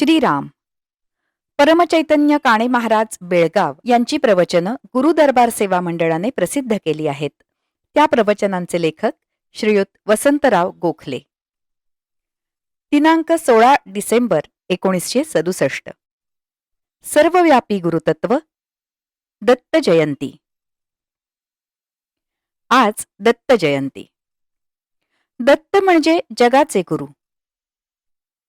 श्रीराम. परमचैतन्य काणे महाराज बेळगाव यांची प्रवचनं गुरु दरबार सेवा मंडळाने प्रसिद्ध केली आहेत. त्या प्रवचनांचे लेखक श्रीयुत वसंतराव गोखले. दिनांक सोळा डिसेंबर एकोणीसशे सदुसष्ट. सर्वव्यापी गुरुतत्व दत्त जयंती. आज दत्त जयंती. दत्त म्हणजे जगाचे गुरु.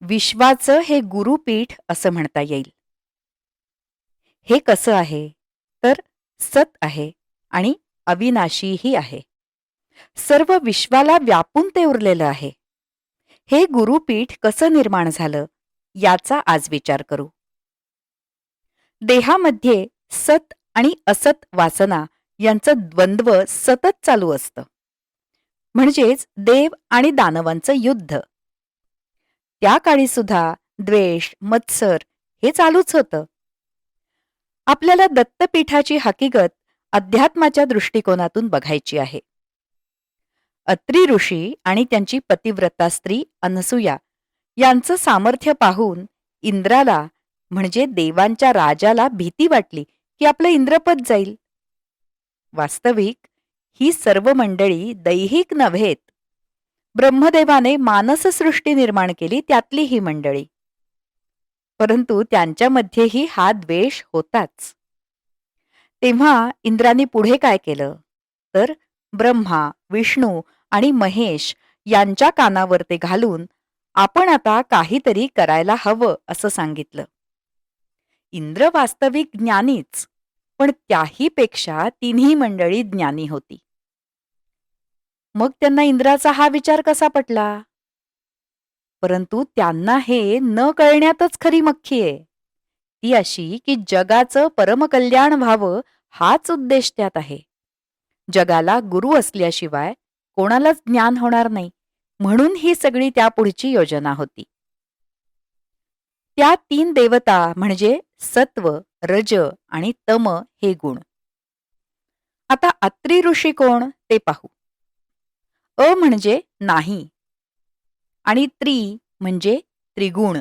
विश्वाचं हे गुरुपीठ असं म्हणता येईल. हे कसं आहे? तर सत आहे आणि अविनाशीही आहे. सर्व विश्वाला व्यापून ते उरलेलं आहे. हे गुरुपीठ कसं निर्माण झालं? याचा आज विचार करू. देहामध्ये सत आणि असत वासना यांचं द्वंद्व सतत चालू असतं. म्हणजेच देव आणि दानवांचं युद्ध. त्या काळी सुद्धा द्वेष मत्सर हे चालूच होतं. आपल्याला दत्तपीठाची हकीकत अध्यात्माच्या दृष्टिकोनातून बघायची आहे. अत्री ऋषी आणि त्यांची पतिव्रता स्त्री अनसुया यांचं सामर्थ्य पाहून इंद्राला म्हणजे देवांच्या राजाला भीती वाटली की आपलं इंद्रपद जाईल. वास्तविक ही सर्व मंडळी दैहिक नव्हेत ब्रह्मदेवाने मानससृष्टी निर्माण केली त्यातली ही मंडळी. परंतु त्यांच्यामध्येही हा द्वेष होताच. तेव्हा इंद्राने पुढे काय केलं? तर ब्रह्मा विष्णू आणि महेश यांच्या कानावर ते घालून आपण आता काहीतरी करायला हवं असं सांगितलं. इंद्र वास्तविक ज्ञानीच पण त्याहीपेक्षा तिन्ही मंडळी ज्ञानी होती. मग त्यांना इंद्राचा हा विचार कसा पटला? परंतु त्यांना हे न कळण्यातच खरी मख्खी आहे. ती अशी की जगाचं परमकल्याण व्हावं हाच उद्देश त्यात आहे. जगाला गुरु असल्याशिवाय कोणालाच ज्ञान होणार नाही म्हणून ही सगळी त्यापुढची योजना होती. त्या तीन देवता म्हणजे सत्व रज आणि तम हे गुण. आता अत्री ऋषी कोण ते पाहू. अ म्हणजे नाही. आणि त्रि म्हणजे त्रिगुण.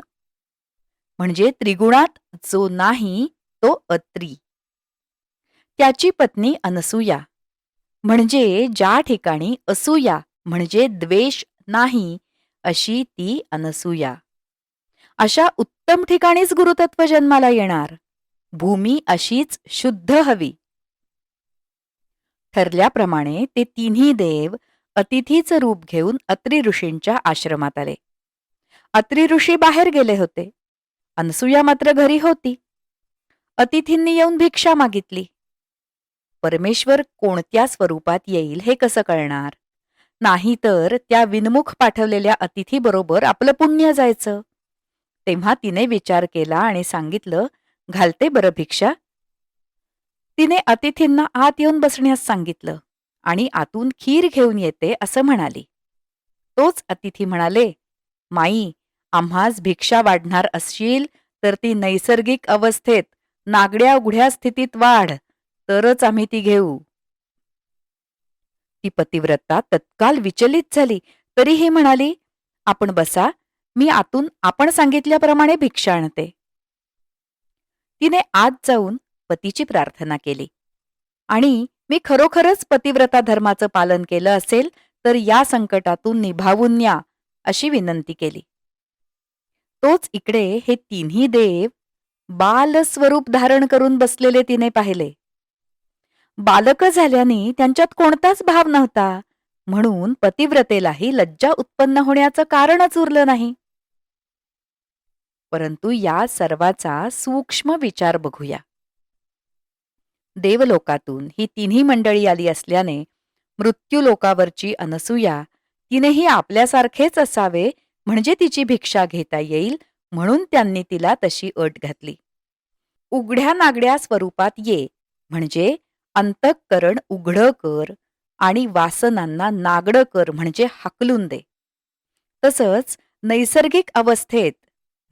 म्हणजे त्रिगुणात जो नाही तो अत्री. त्याची पत्नी अनसूया. म्हणजे ज्या ठिकाणी असूया म्हणजे द्वेष नाही अशी ती अनसूया. अशा उत्तम ठिकाणीच गुरुतत्व जन्माला येणार. भूमी अशीच शुद्ध हवी. ठरल्याप्रमाणे ते तिन्ही देव अतिथीचं रूप घेऊन अत्री ऋषींच्या आश्रमात आले. अत्री ऋषी बाहेर गेले होते. अनसुया मात्र घरी होती. अतिथींनी येऊन भिक्षा मागितली. परमेश्वर कोणत्या स्वरूपात येईल हे कसं कळणार? नाही तर त्या विनमुख पाठवलेल्या अतिथीबरोबर आपलं पुण्य जायचं. तेव्हा तिने विचार केला आणि सांगितलं घालते बरं भिक्षा. तिने अतिथींना आत येऊन बसण्यास सांगितलं. आणि आतून खीर घेऊन येते असं म्हणाली. तोच अतिथी म्हणाले माई आम्हास भिक्षा वाढणार असशील तर ती नैसर्गिक अवस्थेत नागड्या उघड्या स्थितीत वाढ तरच आम्ही ती घेऊ. ती पतिव्रता तत्काल विचलित झाली. तरीही म्हणाली आपण बसा मी आतून आपण सांगितल्याप्रमाणे भिक्षा आणते. तिने आत जाऊन पतीची प्रार्थना केली. आणि मी खरोखरच पतिव्रता धर्माचं पालन केलं असेल तर या संकटातून निभावून न्या अशी विनंती केली. तोच इकडे हे तिन्ही देव बाल स्वरूप धारण करून बसलेले तिने पाहिले. बालक झाल्याने त्यांच्यात कोणताच भाव नव्हता म्हणून पतिव्रतेलाही लज्जा उत्पन्न होण्याचं कारणच उरलं नाही. परंतु या सर्वाचा सूक्ष्म विचार बघूया. देवलोकातून ही तिन्ही मंडळी आली असल्याने मृत्यूलोकावरची अनसूया तिनेही आपल्यासारखेच असावे म्हणजे तिची भिक्षा घेता येईल म्हणून त्यांनी तिला तशी अट घातली. उघड्या नागड्या स्वरूपात ये म्हणजे अंतःकरण उघडं कर आणि वासनांना नागडं कर म्हणजे हाकलून दे. तसंच नैसर्गिक अवस्थेत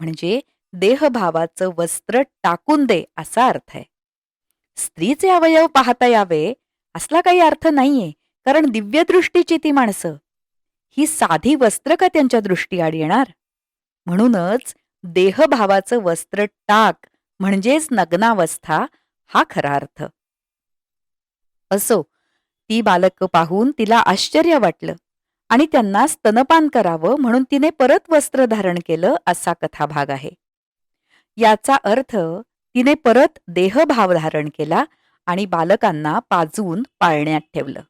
म्हणजे देहभावाचं वस्त्र टाकून दे असा अर्थ आहे. स्त्रीचे अवयव पाहता यावे असला काही अर्थ नाहीये कारण दिव्यदृष्टीची ती माणसं. ही साधी वस्त्र का त्यांच्या दृष्टीआड येणार? म्हणूनच देहभावाचं वस्त्र टाक म्हणजेच नग्नावस्था हा खरा अर्थ. असो ती बालक पाहून तिला आश्चर्य वाटलं आणि त्यांना स्तनपान करावं म्हणून तिने परत वस्त्र धारण केलं असा कथाभाग आहे. याचा अर्थ तिने परत देहभाव धारण केला आणि बालकांना पाजून पाळण्यात ठेवलं.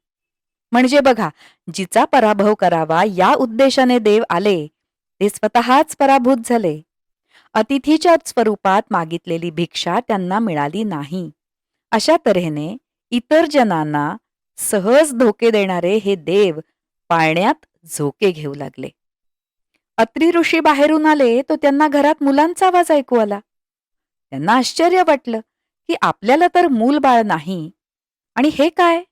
म्हणजे बघा जिचा पराभव करावा या उद्देशाने देव आले ते स्वतःच पराभूत झाले. अतिथीच्या स्वरूपात मागितलेली भिक्षा त्यांना मिळाली नाही. अशा तऱ्हेने इतर जनांना सहज धोके देणारे हे देव पाळण्यात झोके घेऊ लागले. अत्री ऋषी बाहेरून आले तो त्यांना घरात मुलांचा आवाज ऐकू आला. त्यांना आश्चर्य वाटलं की आपल्याला तर मूल बाळ नाही. आणि हे काय?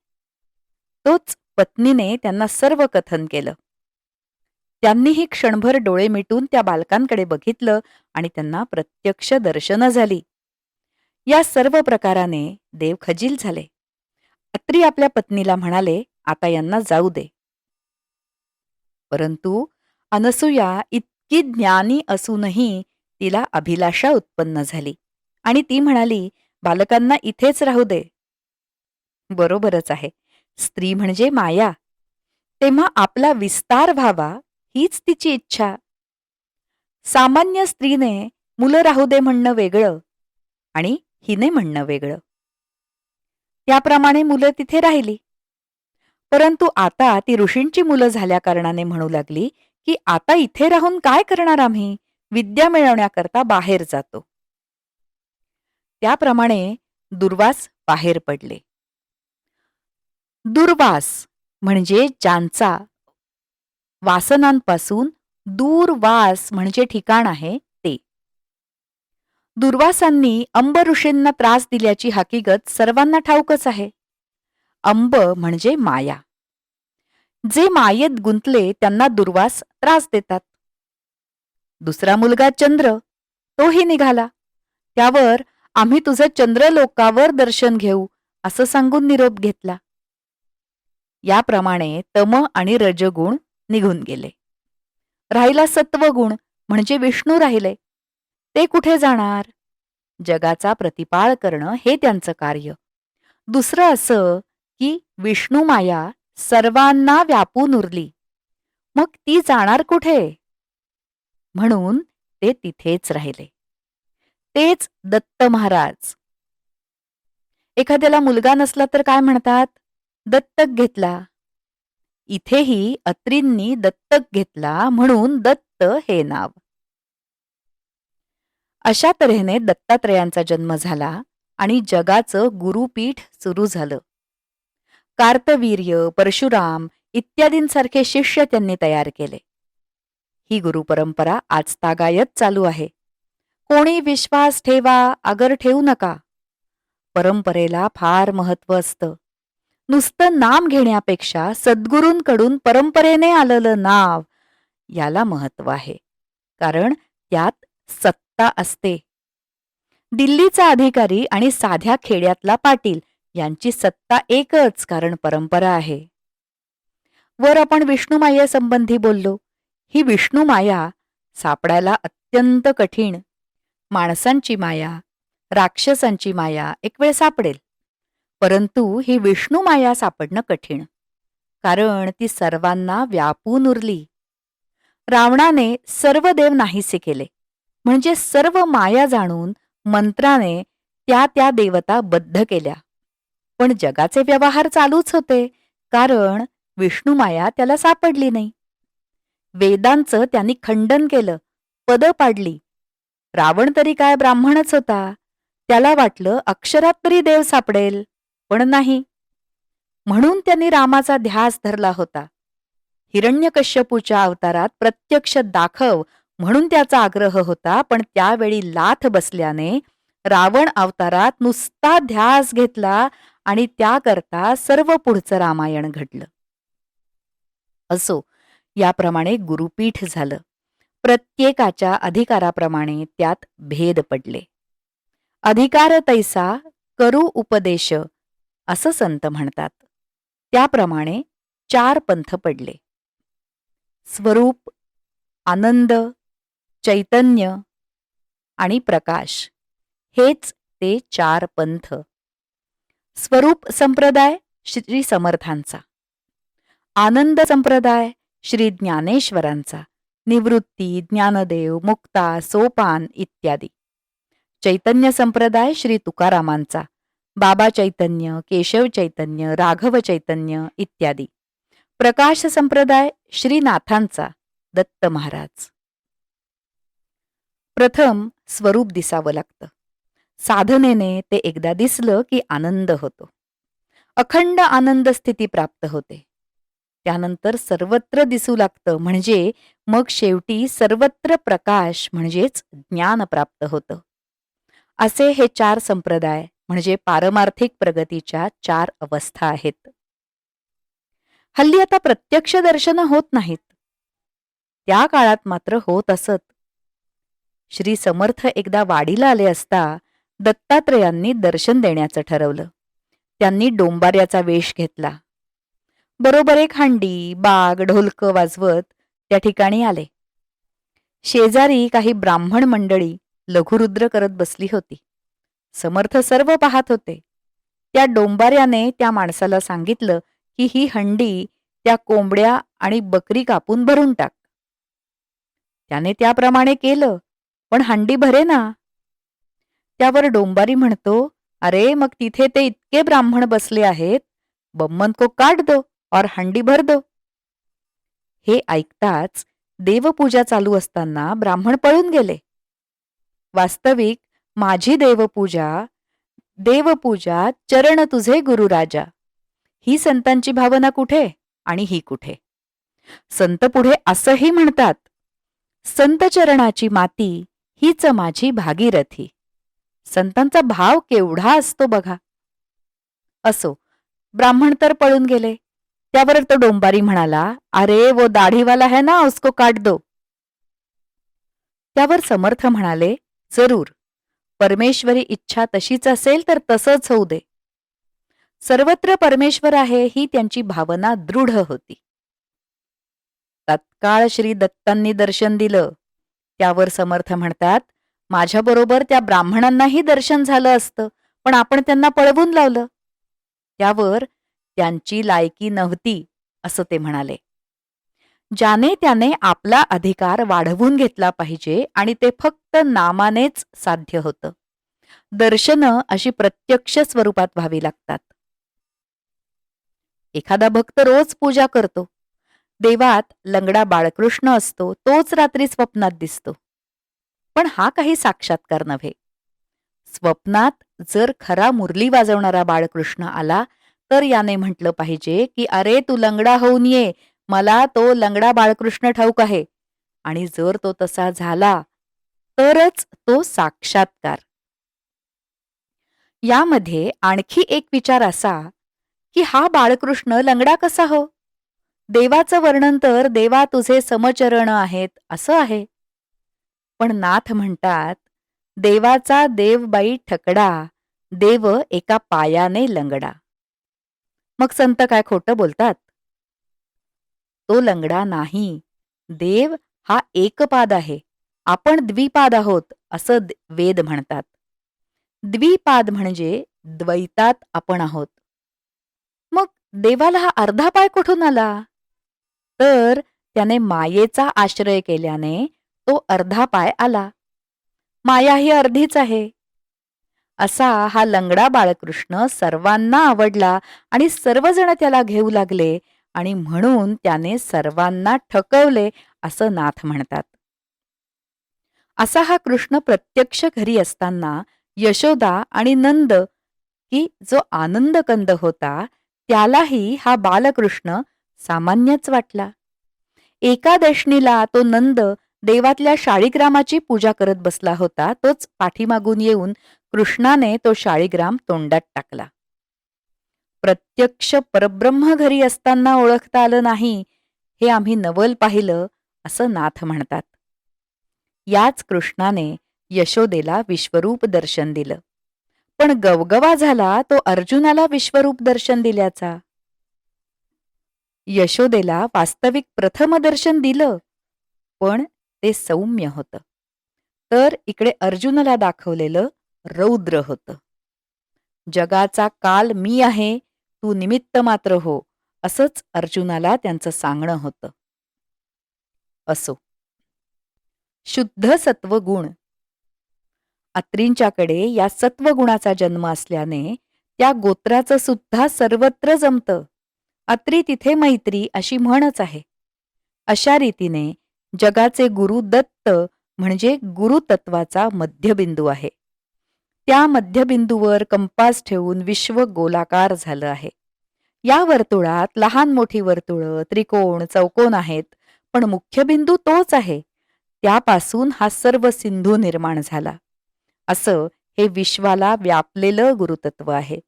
तोच पत्नीने त्यांना सर्व कथन केलं. त्यांनीही क्षणभर डोळे मिटून त्या बालकांकडे बघितलं आणि त्यांना प्रत्यक्ष दर्शनं झाली. या सर्व प्रकाराने देव खजील झाले. अत्री आपल्या पत्नीला म्हणाले आता यांना जाऊ दे. परंतु अनसुया इतकी ज्ञानी असूनही तिला अभिलाषा उत्पन्न झाली. आणि ती म्हणाली बालकांना इथेच राहू दे. बरोबरच आहे. स्त्री म्हणजे माया. तेव्हा आपला विस्तार व्हावा हीच तिची इच्छा. सामान्य स्त्रीने मुलं राहू दे म्हणणं वेगळं आणि हिने म्हणणं वेगळं. त्याप्रमाणे मुलं तिथे राहिली. परंतु आता ती ऋषींची मुलं झाल्या कारणाने म्हणू लागली की आता इथे राहून काय करणार आम्ही? विद्या मिळवण्याकरता बाहेर जातो. त्याप्रमाणे दुर्वास बाहेर पडले. दुर्वास म्हणजे ज्यांचा वासनांपासून दूरवास म्हणजे ठिकाण आहे ते. दुर्वासांनी अंब ऋषींना त्रास दिल्याची हकीकत सर्वांना ठाऊकच आहे. अंब म्हणजे माया. जे मायेत गुंतले त्यांना दुर्वास त्रास देतात. दुसरा मुलगा चंद्र तोही निघाला. त्यावर आम्ही तुझं चंद्रलोकावर दर्शन घेऊ असं सांगून निरोप घेतला. याप्रमाणे तम आणि रजगुण निघून गेले. राहिला सत्वगुण म्हणजे विष्णू राहिले. ते कुठे जाणार? जगाचा प्रतिपाळ करणं हे त्यांचं कार्य. दुसरं असं की विष्णू माया सर्वांना व्यापून उरली. मग ती जाणार कुठे? म्हणून ते तिथेच राहिले. तेच दत्त महाराज. एखाद्याला मुलगा नसला तर काय म्हणतात? दत्तक घेतला. इथेही अत्रींनी दत्तक घेतला म्हणून दत्त हे नाव. अशा तऱ्हेने दत्तात्रयांचा जन्म झाला आणि जगाचं गुरुपीठ सुरू झालं. कार्तवीर्य परशुराम इत्यादींसारखे शिष्य त्यांनी तयार केले. ही गुरुपरंपरा आज तागायत चालू आहे. कोणी विश्वास ठेवा अगर ठेवू नका. परंपरेला फार महत्त्व असतं. नुसतं नाम घेण्यापेक्षा सद्गुरूंकडून परंपरेने आलेलं नाव याला महत्त्व आहे. कारण त्यात सत्ता असते. दिल्लीचा अधिकारी आणि साध्या खेड्यातला पाटील यांची सत्ता एकच कारण परंपरा आहे. वर आपण विष्णुमायेसंबंधी बोललो. ही विष्णुमाया सापडायला अत्यंत कठीण. माणसांची माया राक्षसांची माया एक वेळ सापडेल. परंतु ही विष्णू माया सापडणं कठीण कारण ती सर्वांना व्यापून उरली. रावणाने सर्व देव नाहीसे केले म्हणजे सर्व माया जाणून मंत्राने त्या त्या देवता बद्ध केल्या. पण जगाचे व्यवहार चालूच होते कारण विष्णुमाया त्याला सापडली नाही. वेदांचं त्यांनी खंडन केलं पद पाडली रावण तरी काय ब्राह्मणच होता. त्याला वाटलं अक्षरात तरी देव सापडेल पण नाही. म्हणून त्यांनी रामाचा ध्यास धरला होता. हिरण्यकश्यपूच्या अवतारात प्रत्यक्ष दाखव म्हणून त्याचा आग्रह होता पण त्यावेळी लाथ बसल्याने रावण अवतारात नुसता ध्यास घेतला आणि त्याकरता सर्व पुढचं रामायण घडलं. असो याप्रमाणे गुरुपीठ झालं. प्रत्येकाच्या अधिकाराप्रमाणे त्यात भेद पडले. अधिकार तैसा करू उपदेश असं संत म्हणतात. त्याप्रमाणे चार पंथ पडले. स्वरूप आनंद चैतन्य आणि प्रकाश हेच ते चार पंथ. स्वरूप संप्रदाय श्री समर्थांचा. आनंद संप्रदाय श्री ज्ञानेश्वरांचा. निवृत्ती ज्ञानदेव मुक्ता सोपान इत्यादी. चैतन्य संप्रदाय श्री तुकारामांचा. बाबा चैतन्य केशव चैतन्य राघव चैतन्य इत्यादी. प्रकाश संप्रदाय श्रीनाथांचा दत्त महाराज. प्रथम स्वरूप दिसावं लागतं. साधनेने ते एकदा दिसलं की आनंद होतो. अखंड आनंद स्थिती प्राप्त होते. त्यानंतर सर्वत्र दिसू लागतं. म्हणजे मग शेवटी सर्वत्र प्रकाश म्हणजेच ज्ञान प्राप्त होतं. असे हे चार संप्रदाय म्हणजे पारमार्थिक प्रगतीच्या चार अवस्था आहेत. हल्ली आता प्रत्यक्ष दर्शन होत नाहीत. त्या काळात मात्र होत असत. श्री समर्थ एकदा वाडीला आले असता दत्तात्रयांनी दर्शन देण्याचं ठरवलं. त्यांनी डोंबार्याचा वेश घेतला. बरोबर एक हांडी बाग ढोलक वाजवत त्या ठिकाणी आले. शेजारी काही ब्राह्मण मंडळी लघुरुद्र करत बसली होती. समर्थ सर्व पाहत होते. त्या डोंबाऱ्याने त्या माणसाला सांगितलं की ही हंडी त्या कोंबड्या आणि बकरी कापून भरून टाक. त्याने त्याप्रमाणे केलं पण हंडी भरे ना. त्यावर डोंबारी म्हणतो अरे मग तिथे ते इतके ब्राह्मण बसले आहेत. बम्मन को काट दो. और हंडी भर दो. हे ऐकताच देवपूजा चालू असताना ब्राह्मण पळून गेले. वास्तविक माझी देवपूजा देवपूजा चरण तुझे गुरुराजा ही संतांची भावना कुठे आणि ही कुठे? संत पुढे असंही म्हणतात संत चरणाची माती हीच माझी भागीरथी. संतांचा भाव केवढा असतो बघा. असो ब्राह्मण तर पळून गेले. त्यावर तो डोंबारी म्हणाला अरे वो दाढीवाला है ना उसको काट दो. त्यावर समर्थ म्हणाले जरूर. परमेश्वरी इच्छा तशीच असेल तर तसंच होऊ दे. सर्वत्र परमेश्वर आहे ही त्यांची भावना दृढ होती. तत्काळ श्री दत्तांनी दर्शन दिलं. त्यावर समर्थ म्हणतात माझ्याबरोबर त्या ब्राह्मणांनाही दर्शन झालं असतं पण आपण त्यांना पळवून लावलं. त्यावर त्यांची लायकी नव्हती असं ते म्हणाले. ज्याने त्याने आपला अधिकार वाढवून घेतला पाहिजे आणि ते फक्त नामानेच साध्य होतं. दर्शनं अशी प्रत्यक्ष स्वरूपात व्हावी लागतात. एखादा भक्त रोज पूजा करतो. देवात लंगडा बाळकृष्ण असतो तोच रात्री स्वप्नात दिसतो. पण हा काही साक्षात्कार नव्हे. स्वप्नात जर खरा मुरली वाजवणारा बाळकृष्ण आला तर याने म्हटलं पाहिजे की अरे तू लंगडा होऊन ये. मला तो लंगडा बाळकृष्ण ठाऊक आहे. आणि जर तो तसा झाला तरच तो साक्षात्कार. यामध्ये आणखी एक विचार असा की हा बाळकृष्ण लंगडा कसा हो? देवाचं वर्णन तर देवा तुझे समचरण आहेत असं आहे. पण नाथ म्हणतात देवाचा देवबाई ठकडा देव एका पायाने लंगडा. मग संत काय खोटं बोलतात? तो लंगडा नाही. देव हा एकपाद आहे. आपण द्विपाद आहोत असं वेद म्हणतात. द्विपाद म्हणजे द्वैतात आपण आहोत. मग देवाला हा अर्धा पाय कुठून आला? तर त्याने मायेचा आश्रय केल्याने तो अर्धा पाय आला. माया ही अर्धीच आहे. असा हा लंगडा बाळकृष्ण सर्वांना आवडला आणि सर्वजण त्याला घेऊ लागले आणि म्हणून त्याने सर्वांना ठकवले असं नाथ म्हणतात. असा हा कृष्ण प्रत्यक्ष घरी असताना यशोदा आणि नंद की जो आनंदकंद होता त्यालाही हा बालकृष्ण सामान्यच वाटला. एकादशनीला तो नंद देवातल्या शाळीग्रामाची पूजा करत बसला होता तोच पाठीमागून येऊन कृष्णाने तो शाळीग्राम तोंडात टाकला. प्रत्यक्ष परब्रह्म घरी असताना ओळखता आलं नाही हे आम्ही नवल पाहिलं असं नाथ म्हणतात. याच कृष्णाने यशोदेला विश्वरूप दर्शन दिलं. पण गवगवा झाला तो अर्जुनाला विश्वरूप दर्शन दिल्याचा. यशोदेला वास्तविक प्रथम दर्शन दिलं पण ते सौम्य होतं. तर इकडे अर्जुनाला दाखवलेलं रौद्र होतं. जगाचा काल मी आहे तू निमित्त मात्र हो असंच अर्जुनाला त्यांचं सांगणं होतं. असो. शुद्ध सत्वगुण. अत्रींच्याकडे या सत्वगुणाचा जन्म असल्याने त्या गोत्राचं सुद्धा सर्वत्र जमतं. अत्री तिथे मैत्री अशी म्हणच आहे. अशा रीतीने जगाचे गुरु दत्त म्हणजे गुरुतत्वाचा मध्यबिंदू आहे. त्या मध्यबिंदूवर कंपास ठेवून विश्व गोलाकार झालं आहे. या वर्तुळात लहान मोठी वर्तुळं त्रिकोण चौकोन आहेत पण मुख्य बिंदू तोच आहे. त्यापासून हा सर्व सिंधू निर्माण झाला. असं हे विश्वाला व्यापलेलं गुरुतत्व आहे.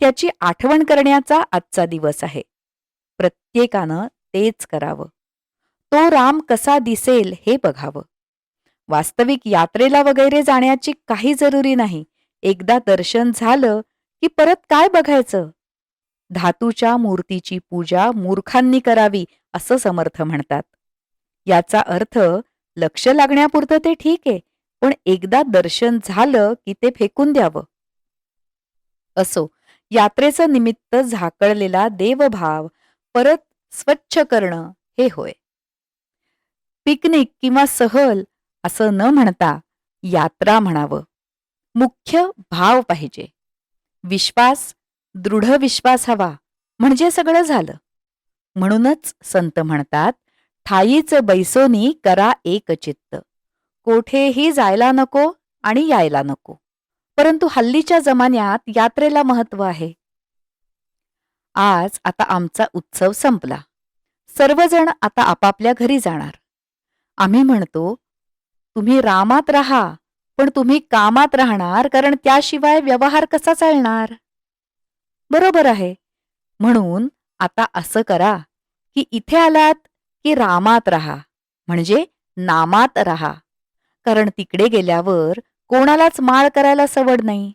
त्याची आठवण करण्याचा आजचा दिवस आहे. प्रत्येकानं तेच करावं. तो राम कसा दिसेल हे बघावं. वास्तविक यात्रेला वगैरे जाण्याची काही जरुरी नाही. एकदा दर्शन झालं की परत काय बघायचं? धातूच्या मूर्तीची पूजा मूर्खांनी करावी असं समर्थ म्हणतात. याचा अर्थ लक्ष लागण्यापुरतं ते ठीक आहे पण एकदा दर्शन झालं की ते फेकून द्यावं. असो यात्रेचं निमित्त झाकळलेला देवभाव परत स्वच्छ करणं हे होय. पिकनिक किंवा सहल असं न म्हणता यात्रा म्हणावं. मुख्य भाव पाहिजे. विश्वास दृढ विश्वास हवा म्हणजे सगळं झालं. म्हणूनच संत म्हणतात ठाईच बैसोनी करा एक चित्त. कोठेही जायला नको आणि यायला नको. परंतु हल्लीच्या जमान्यात यात्रेला महत्त्व आहे. आज आता आमचा उत्सव संपला. सर्वजण आता आपापल्या घरी जाणार. आम्ही म्हणतो तुम्ही रामात राहा पण तुम्ही कामात राहणार कारण त्याशिवाय व्यवहार कसा चालणार? बरोबर आहे. म्हणून आता असं करा की इथे आलात की रामात राहा. म्हणजे नामात राहा. कारण तिकडे गेल्यावर कोणालाच माळ करायला सवड नाही.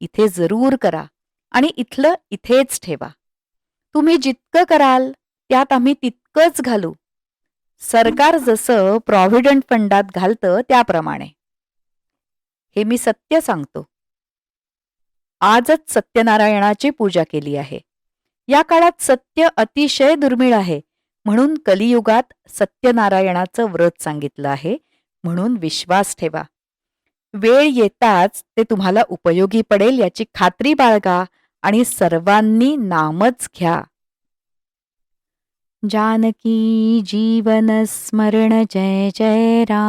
इथे जरूर करा आणि इथलं इथेच ठेवा. तुम्ही जितकं कराल त्यात आम्ही तितकंच घालू. सरकार जसं प्रॉव्हिडंट फंडात घालतं त्याप्रमाणे. हे मी सत्य सांगतो. आजच सत्यनारायणाची पूजा केली आहे. या काळात सत्य अतिशय दुर्मिळ आहे म्हणून कलियुगात सत्यनारायणाचं व्रत सांगितलं आहे म्हणून विश्वास ठेवा. वेळ येताच ते तुम्हाला उपयोगी पडेल याची खात्री बाळगा आणि सर्वांनी नामच घ्या. जानकी जीवन स्मरण जय जय राम.